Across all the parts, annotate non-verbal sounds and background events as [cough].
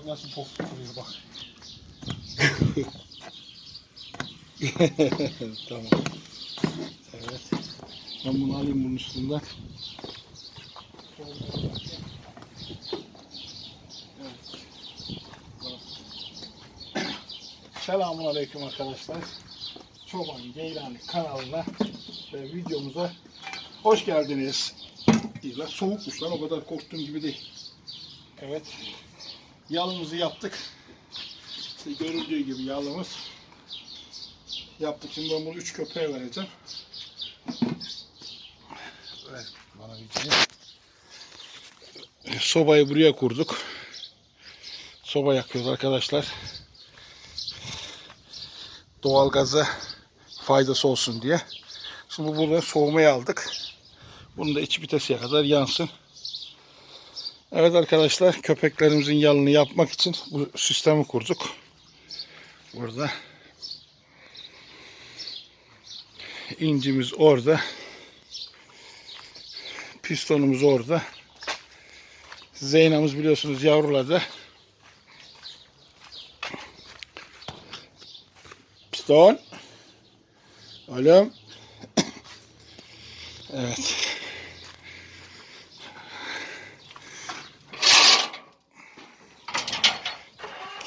bak nasıl pop kuruyor bak. tamam. Evet. Ben bunu alayım bunun üstünden. Selamun Aleyküm arkadaşlar. Çoban Geylani kanalına ve videomuza hoş geldiniz. Soğukmuş lan o kadar korktuğum gibi değil. Evet. Yalımızı yaptık. İşte görüldüğü gibi yalımız. Yaptık. Şimdi ben bunu üç köpeğe vereceğim. Ver bana bir şey. Sobayı buraya kurduk. Soba yakıyoruz arkadaşlar. Doğalgaza faydası olsun diye. Şimdi bu buradan soğumaya aldık. Bunu da iç viteseye kadar yansın. Evet arkadaşlar köpeklerimizin yalını yapmak için bu sistemi kurduk. Burada. İncimiz orada. Pistonumuz orada. Zeyna'mız biliyorsunuz yavruladı. Piston. Oğlum. [coughs] Evet.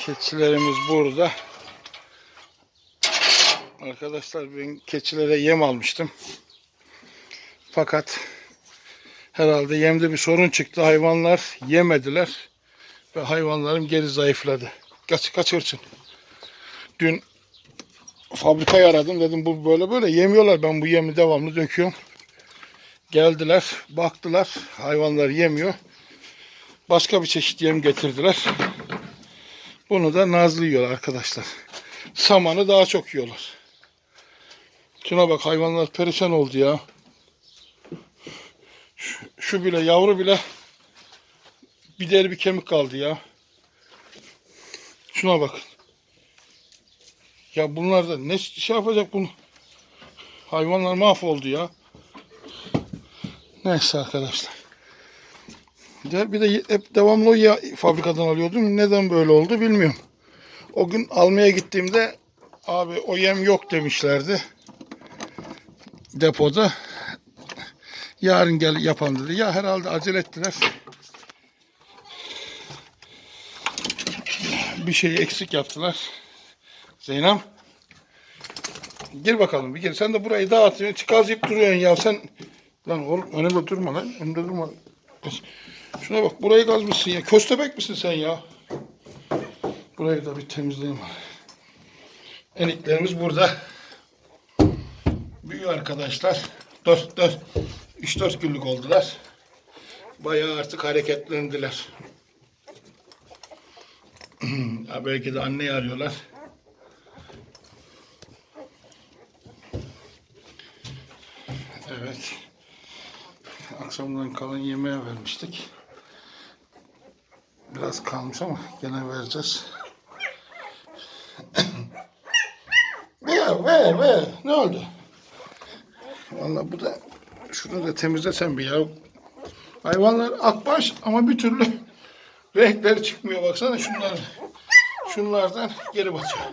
Keçilerimiz burada. Arkadaşlar ben keçilere yem almıştım. Fakat herhalde yemde bir sorun çıktı. Hayvanlar yemediler. Ve hayvanlarım geri zayıfladı. Kaç kaç hırçın. Dün fabrikayı aradım dedim bu böyle böyle yemiyorlar. Ben bu yemi devamlı döküyorum. Geldiler, baktılar. Hayvanlar yemiyor. Başka bir çeşit yem getirdiler. Bunu da nazlı yiyorlar arkadaşlar. Samanı daha çok yiyorlar. Şuna bak hayvanlar perişan oldu ya. Şu, şu bile yavru bile bir deri bir kemik kaldı ya. Şuna bak. Ya bunlar da ne şey yapacak bunu? Hayvanlar mahvoldu ya. Neyse arkadaşlar. De, bir de hep devamlı o ya, fabrikadan alıyordum. Neden böyle oldu bilmiyorum. O gün almaya gittiğimde abi o yem yok demişlerdi. Depoda. Yarın gel yapalım dedi. Ya herhalde acele ettiler. Bir şeyi eksik yaptılar. Zeynep. Gir bakalım bir gir. Sen de burayı dağıtıyorsun. Çıkazlayıp duruyorsun ya. Sen lan oğlum önümde durma lan. Önümde durma. Şuna bak burayı kazmışsın ya. Köstebek misin sen ya? Burayı da bir temizleyeyim. Eniklerimiz burada. Büyüyor arkadaşlar. 4 4 3 4 günlük oldular. Bayağı artık hareketlendiler. [clears throat] ya belki de anneyi arıyorlar. Evet. Akşamdan kalan yemeğe vermiştik. Biraz kalmış ama gene vereceğiz. ver ver ver. Ne oldu? Vallahi bu da şunu da temizlesen bir ya. Hayvanlar akbaş ama bir türlü renkleri çıkmıyor. Baksana şunlar. Şunlardan geri batıyor.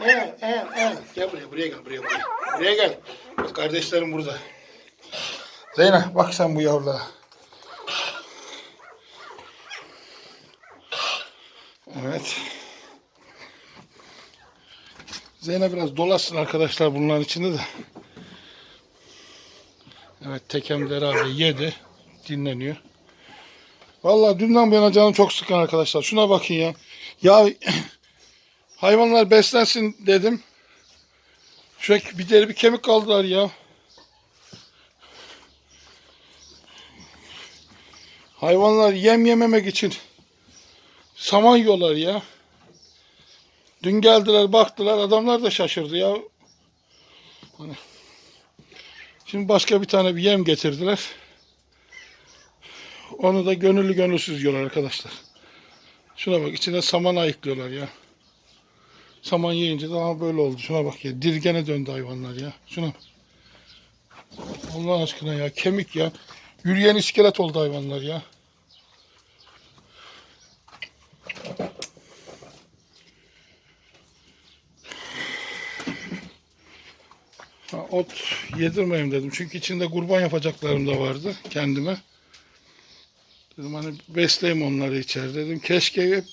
Evet, evet, evet. Gel buraya, buraya gel, buraya, buraya. Buraya gel. Bak kardeşlerim burada. Zeynep bak sen bu yavrulara. Evet. Zeynep biraz dolaşsın arkadaşlar bunların içinde de. Evet tekemleri abi yedi. Dinleniyor. Vallahi dünden bu yana canım çok sıkan arkadaşlar. Şuna bakın ya. Ya [clears throat] hayvanlar beslensin dedim. Şöyle bir deri bir kemik kaldılar ya. Hayvanlar yem yememek için saman yiyorlar ya. Dün geldiler baktılar adamlar da şaşırdı ya. Hani Şimdi başka bir tane bir yem getirdiler. Onu da gönüllü gönülsüz yiyorlar arkadaşlar. Şuna bak içine saman ayıklıyorlar ya. Saman yiyince daha böyle oldu. Şuna bak ya. Dirgene döndü hayvanlar ya. Şuna. Allah aşkına ya. Kemik ya. Yürüyen iskelet oldu hayvanlar ya. Ha, ot yedirmeyeyim dedim. Çünkü içinde kurban yapacaklarım da vardı kendime. Dedim hani besleyeyim onları içeride dedim. Keşke hep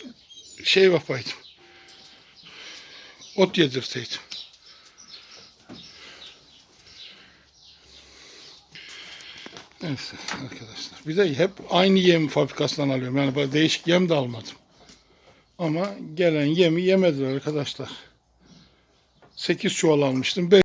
şey yapaydım. Ot yedirseydim. Neyse arkadaşlar. Bir de hep aynı yem fabrikasından alıyorum. Yani böyle değişik yem de almadım. Ama gelen yemi yemediler arkadaşlar. 8 çuval almıştım.